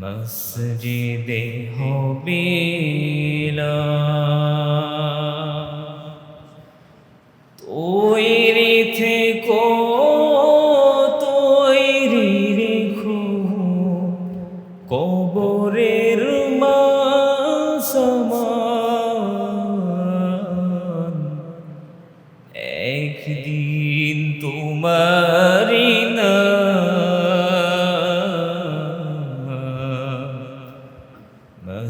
মসজিদে হবে তৈরি থেকো তৈরি রেখো। কবরের মাসমান একদিন তোমারি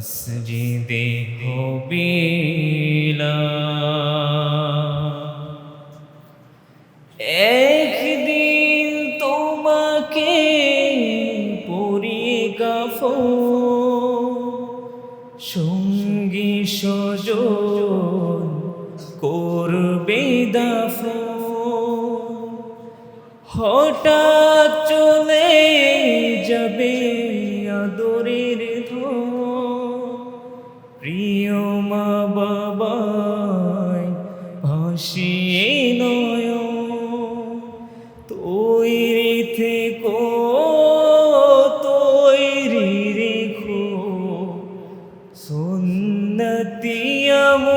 মসজিদে হবে একদিন তোমাকে পরিয়ে গাফো সঙ্গী সজন করবে দাফো। হঠাৎ চলে যাবে আদরের ভাসিয়ে নয় তৈরি থেকো তৈরি রেখো। সুন্নতি আমলিমান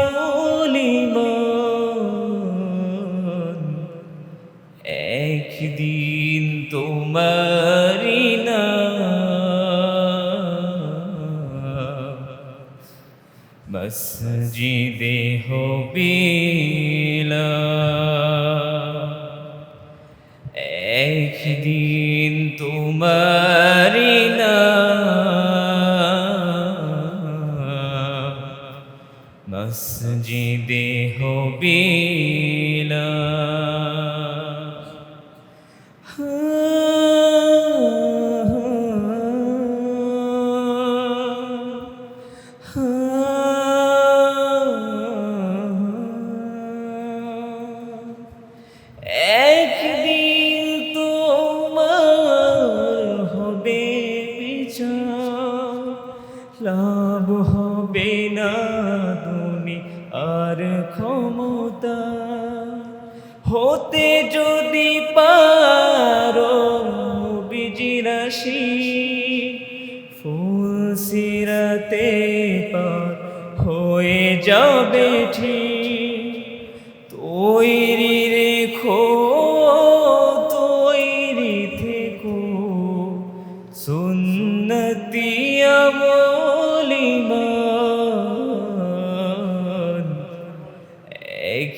একদিন মসজিদে হবে একদিন তোমারি না মসজিদে হবে লাভ হবে না দুনি আর ক্ষমতা। হতে যদি পারো বিজিরাশি ফুল সিরাতে পার হয়ে যাবে ঠিক। তৈরি